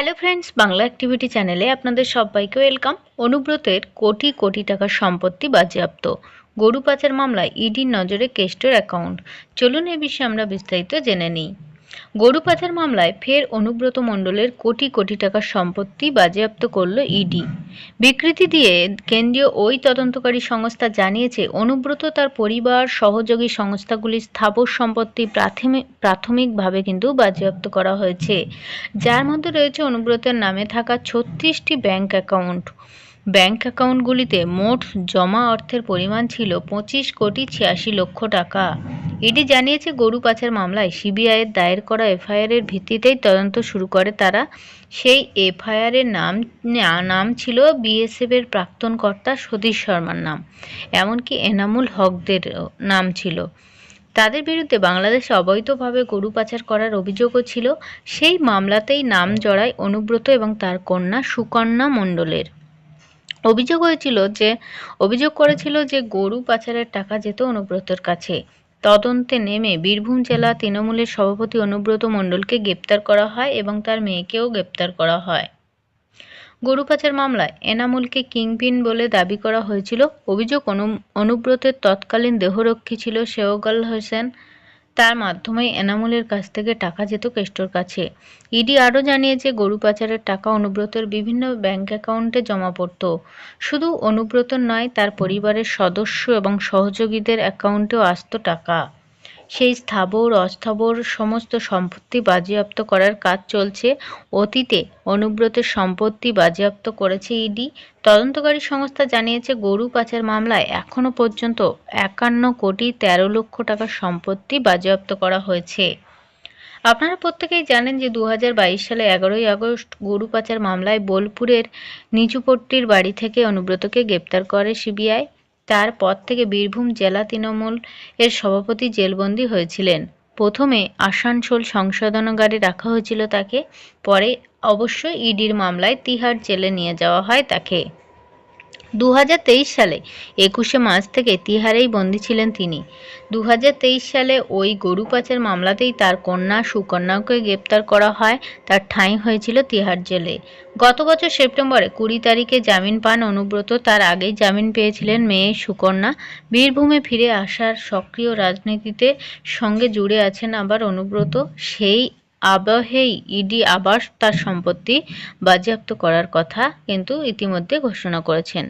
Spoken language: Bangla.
হ্যালো ফ্রেন্ডস বাংলা অ্যাক্টিভিটি চ্যানেলে আপনাদের সবাইকে ওয়েলকাম অনুব্রতের কোটি কোটি টাকার সম্পত্তি বাজেয়াপ্ত। গরু পাচার মামলায় ইডির নজরে কেষ্টর অ্যাকাউন্ট চলুন এ বিষয়ে আমরা বিস্তারিত জেনে নিই। গরু পাচার মামলায় ফের অনুব্রত মণ্ডলের কোটি কোটি টাকার সম্পত্তি বাজেয়াপ্ত করল ইডি। বিকৃতি দিয়ে কেন্দ্রীয় ওই তদন্তকারী সংস্থা জানিয়েছে, অনুব্রত তার পরিবার, সহযোগী সংস্থাগুলির স্থাবর সম্পত্তি প্রাথমিক প্রাথমিকভাবে কিন্তু বাজেয়াপ্ত করা হয়েছে। যার মধ্যে রয়েছে অনুব্রতের নামে থাকা ছত্রিশটি ব্যাংক অ্যাকাউন্ট। ব্যাংক অ্যাকাউন্টগুলিতে মোট জমা অর্থের পরিমাণ ছিল পঁচিশ কোটি ছিয়াশি লক্ষ টাকা। ইডি জানিয়েছে, গরু পাচার মামলায় সিবিআইয়ের দায়ের করা এফআইআরের ভিত্তিতেই তদন্ত শুরু করে তারা। সেই এফআইআরের নাম নাম ছিল বিএসএফের প্রাক্তন কর্তা সতীশ শর্মার নাম। এমনকি এনামুল হকদের নাম ছিল। তাদের বিরুদ্ধে বাংলাদেশে অবৈধভাবে গরু পাচার করার অভিযোগও ছিল। সেই মামলাতেই নাম জড়ায় অনুব্রত এবং তার কন্যা সুকন্যা মণ্ডলের। অভিযোগ হয়েছিল যে, অভিযোগ করেছিল যে গরু পাচারের টাকা যেত অনুব্রতর কাছে। তদন্তে নেমে বীরভূম জেলা তৃণমূলের সভাপতি অনুব্রত মণ্ডলকে গ্রেপ্তার করা হয় এবং তার মেয়েকেও গ্রেপ্তার করা হয়। গরু পাচার মামলায় এনামুলকে কিংপিন বলে দাবি করা হয়েছিল। অভিযোগ অনু, অনুব্রতের তৎকালীন দেহরক্ষী ছিল শেওগাল হোসেন তার মাধ্যমেই এনামুলের কাছ থেকে টাকা যেত কেষ্টর কাছে। ইডি আরও জানিয়েছে, গরু পাচারের টাকা অনুব্রতের বিভিন্ন ব্যাংক অ্যাকাউন্টে জমা পড়ত। শুধু অনুব্রত নয়, তার পরিবারের সদস্য এবং সহযোগীদের অ্যাকাউন্টেও আসত টাকা। সেই স্থাবর, অস্থাবর সমস্ত সম্পত্তি বাজেয়াপ্ত করার কাজ চলছে। অতীতে অনুব্রতের সম্পত্তি বাজেয়াপ্ত করেছে ইডি। তদন্তকারী সংস্থা জানিয়েছে, গরু পাচার মামলায় এখনও পর্যন্ত একান্ন কোটি তেরো লক্ষ টাকার সম্পত্তি বাজেয়াপ্ত করা হয়েছে। আপনারা প্রত্যেকেই জানেন যে দু হাজার বাইশ সালে এগারোই আগস্ট গরু পাচার মামলায় বোলপুরের নিচুপট্টির বাড়ি থেকে অনুব্রতকে গ্রেপ্তার করে সিবিআই। তারপর থেকে বীরভূম জেলা তৃণমূল এর সভাপতি জেলবন্দি হয়েছিলেন। প্রথমে আসানসোল সংশোধনাগারে রাখা হয়েছিল তাকে, পরে অবশ্য ইডির মামলায় তিহার জেলে নিয়ে যাওয়া হয় তাকে। দু হাজার তেইশ সালে, একুশে মার্চ থেকে তিহারেই বন্দী ছিলেন তিনি। দু হাজার তেইশ সালে ওই গরু পাচার মামলাতেই তার কন্যা সুকন্যাকে গ্রেপ্তার করা হয়, তার ঠাঁই হয়েছিল তিহার জেলে। গত বছর সেপ্টেম্বরে কুড়ি তারিখে জামিন পান অনুব্রত, তার আগেই জামিন পেয়েছিলেন মেয়ে সুকন্যা। বীরভূমে ফিরে আসার সক্রিয় রাজনীতিতে সঙ্গে জুড়ে আছেন আবার অনুব্রত। সেই আবহেই ইডি আবার তার সম্পত্তি বাজেয়াপ্ত করার কথা কিন্তু ইতিমধ্যে ঘোষণা করেছেন।